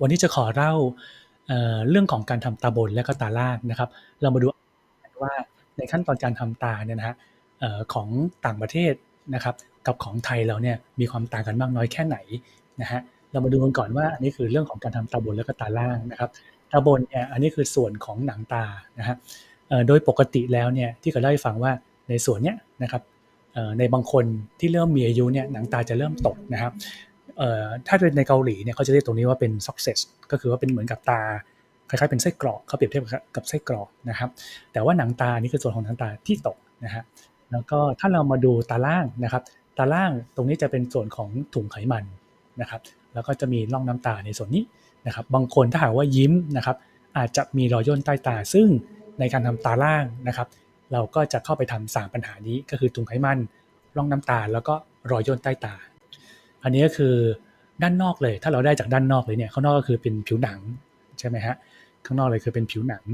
วันนี้จะขอเล่าเเรื่องของการทำตาบนและก็ตาล่างนะครับ เรามาดูว่าในขั้นตอนการทำตาเนี่ยนะฮะของต่างประเทศนะครับ กับของไทยเราเนี่ยมีความต่างกันมากน้อยแค่ไหนนะฮะเรามาดูกันก่อนว่าอันนี้คือเรื่องของการทำตาบนและก็ตาล่างนะครับ ตาบนเนี่ยอันนี้คือส่วนของหนังตานะฮะโดยปกติแล้วเนี่ยที่เคยเล่าให้ฟังว่าในส่วนเนี้ยนะครับในบางคนที่เริ่มมีอายุเนี่ยหนังตาจะเริ่มตกนะครับ ถ้าเป็นในเกาหลีเนี่ยเขาจะเรียกตรงนี้ว่าเป็น success ก็คือว่าเป็นเหมือนกับตาคล้ายๆเป็นไส้กรอกเขาเปรียบเทียบกับไส้กรอกนะครับ แต่ว่าหนังตานี่คือส่วนของหนังตาที่ตกนะฮะแล้วก็ถ้าเรามาดูตาล่างนะครับ ตาล่างตรงนี้จะเป็นส่วนของถุงไขมันนะครับ แล้วก็จะมีร่องน้ำตาในส่วนนี้นะครับ บางคนถ้าหากว่ายิ้มนะครับ อาจจะมีรอยย่นใต้ตา ซึ่งในการทำตาล่างนะครับ เราก็จะเข้าไปทำสามปัญหานี้ก็คือถุงไขมัน ร่องน้ำตา แล้วก็รอยย่นใต้ตา อันนี้ก็คือด้านนอกเลย ถ้าเราได้จากด้านนอกเลยเนี่ยข้างนอกก็คือเป็นผิวหนังใช่ไหมฮะข้างนอกเลยคือเป็นผิวหนัง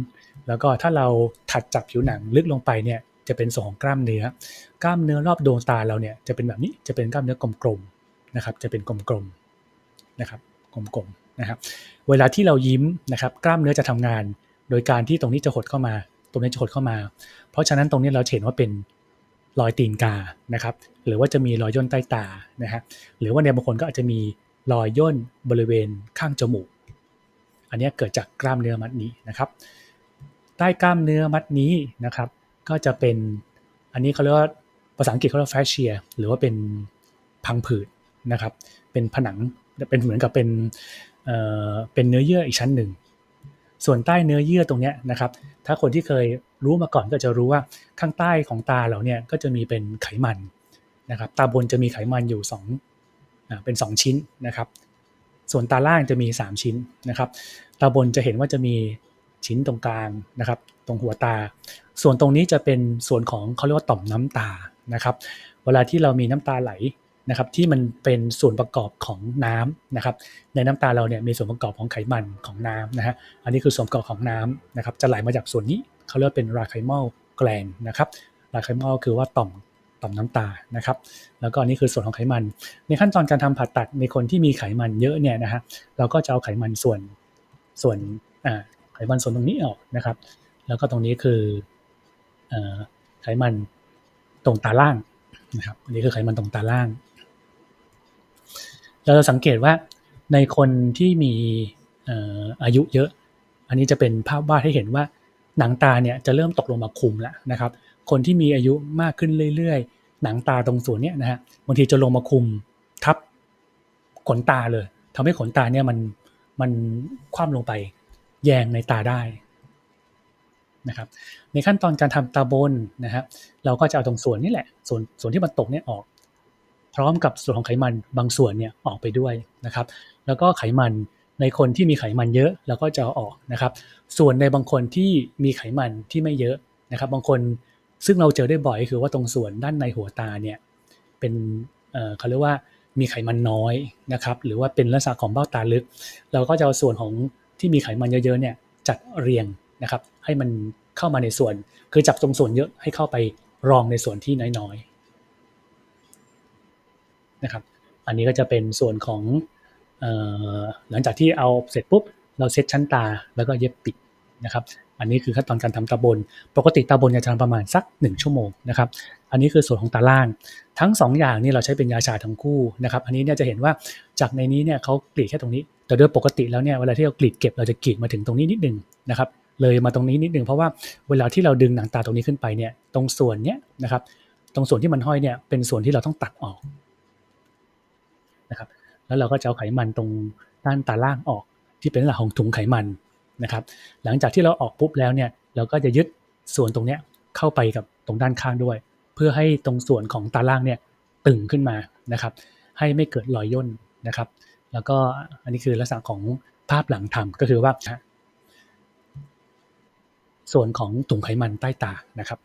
แล้วก็ถ้าเราถัดจากผิวหนังลึกลงไปเนี่ยจะเป็นส่วนของกล้ามเนื้อ กล้ามเนื้อรอบดวงตาเราเนี่ยจะเป็นแบบนี้จะเป็นกล้ามเนื้อกลมๆนะครับ จะเป็นกลมๆนะครับกลมๆนะครับ เวลาที่เรายิ้มนะครับ กล้ามเนื้อจะทำงาน โดยการที่ตรงนี้จะหดเข้ามา ตรงนี้จะหดเข้ามา เพราะฉะนั้นตรงนี้เราเห็นว่าเป็น รอยตีนกานะครับหรือว่าจะมีรอยย่นใต้ตานะฮะหรือว่าในบางคนก็อาจจะมีรอยย่นบริเวณข้างจมูก อันนี้เกิดจากกล้ามเนื้อมัดนี้นะครับ ใต้กล้ามเนื้อมัดนี้นะครับ ก็จะเป็นอันนี้เขาเรียกว่าภาษาอังกฤษเขาเรียก fascia หรือว่าเป็นพังผืดนะครับ เป็นผนังเป็นเหมือนกับเป็นเอ่อเป็นเนื้อเยื่ออีกชั้นหนึ่ง ส่วนใต้เนื้อเยื่อตรงเนี้ยนะครับ ถ้าคนที่เคยรู้มาก่อนก็จะรู้ว่าข้างใต้ของตาเราเนี่ยก็จะมีเป็นไขมันนะครับ ตาบนจะมีไขมันอยู่2อ่าเป็น 2 ชิ้นนะครับ ส่วนตาล่างจะมี 3 ชิ้นนะครับ ตาบนจะเห็นว่าจะมีชิ้นตรงกลางนะครับ ตรงหัวตา ส่วนตรงนี้จะเป็นส่วนของเขาเรียกว่าต่อมน้ำตานะครับ เวลาที่เรามีน้ำตาไหล นะครับที่มันเป็นส่วนประกอบของน้ำนะครับในน้ำตาเราเนี่ยมีส่วนประกอบของไขมันของน้ำนะฮะอันนี้คือส่วนประกอบของน้ำนะครับจะไหลมาจากส่วนนี้เขาเรียกเป็นราไคมอลแกลนนะครับราไคมอลคือว่าต่อมต่อมน้ำตานะครับแล้วก็อันนี้คือส่วนของไขมัน ในขั้นตอนการทำผ่าตัดในคนที่มีไขมันเยอะเนี่ยนะฮะเราก็จะเอาไขมันส่วนส่วนไขมันส่วนตรงนี้ออกนะครับ แล้วก็ตรงนี้คือไขมันตรงตาล่างนะครับอันนี้คือไขมันตรงตาล่าง เราจะสังเกตว่าในคนที่มีอายุเยอะ อันนี้จะเป็นภาพวาดให้เห็นว่าหนังตาเนี่ยจะเริ่มตกลงมาคุมแล้วนะครับ คนที่มีอายุมากขึ้นเรื่อยๆ หนังตาตรงส่วนเนี้ยนะฮะบางทีจะลงมาคุมทับขนตาเลยทำให้ขนตาเนี่ยมันมันคว่ำลงไปแยงในตาได้นะครับในขั้นตอนการทำตาบนนะฮะเราก็จะเอาตรงส่วนนี้แหละ ส่วนส่วนที่มันตกเนี่ยออก พร้อมกับส่วนของไขมันบางส่วนเนี่ยออกไปด้วยนะครับ แล้วก็ไขมันในคนที่มีไขมันเยอะเราก็จะเอาออกนะครับ ส่วนในบางคนที่มีไขมันที่ไม่เยอะนะครับ บางคนซึ่งเราเจอได้บ่อยคือว่าตรงส่วนด้านในหัวตาเนี่ยเป็นเอ่อเขาเรียกว่ามีไขมันน้อยนะครับ หรือว่าเป็นลักษณะของเบ้าตาลึก เราก็จะเอาส่วนของที่มีไขมันเยอะๆเนี่ยจัดเรียงนะครับ ให้มันเข้ามาในส่วน คือจับตรงส่วนเยอะให้เข้าไปรองในส่วนที่น้อยๆ นะครับ อันนี้ก็จะเป็นส่วนของออหลังจากที่เอาเสร็จปุ๊บ เราเซตชั้นตาแล้วก็เย็บปิดนะครับ อันนี้คือขั้นตอนการทำตาบน ปกติตาบนจะทำประมาณสัก 1 ชั่วโมงนะครับ อันนี้คือส่วนของตาล่าง ทั้ง 2 อย่างนี่เราใช้เป็นยาชาทั้งคู่นะครับ อันนี้เนี่ยจะเห็นว่าจากในนี้เนี่ยเขากรีดแค่ตรงนี้ แต่โดยปกติแล้วเนี่ยเวลาที่เรากรีดเก็บเราจะกรีดมาถึงตรงนี้นิดนึงนะครับ เลยมาตรงนี้นิดนึงเพราะว่าเวลาที่เราดึงหนังตาตรงนี้ขึ้นไปเนี่ย ตรงส่วนเนี้ยนะครับ ตรงส่วนที่มันห้อยเนี่ยเป็นส่วนที่เราต้องตัดออก แล้วเราก็จะเอาไขมันตรงด้านตาล่างออกที่เป็นหลักของถุงไขมันนะครับ หลังจากที่เราออกปุ๊บแล้วเนี่ยเราก็จะยึดส่วนตรงเนี้ยเข้าไปกับตรงด้านข้างด้วย เพื่อให้ตรงส่วนของตาล่างเนี่ยตึงขึ้นมานะครับ ให้ไม่เกิดรอยย่นนะครับ แล้วก็อันนี้คือลักษณะของภาพหลังทำก็คือว่าส่วนของถุงไขมันใต้ตานะครับ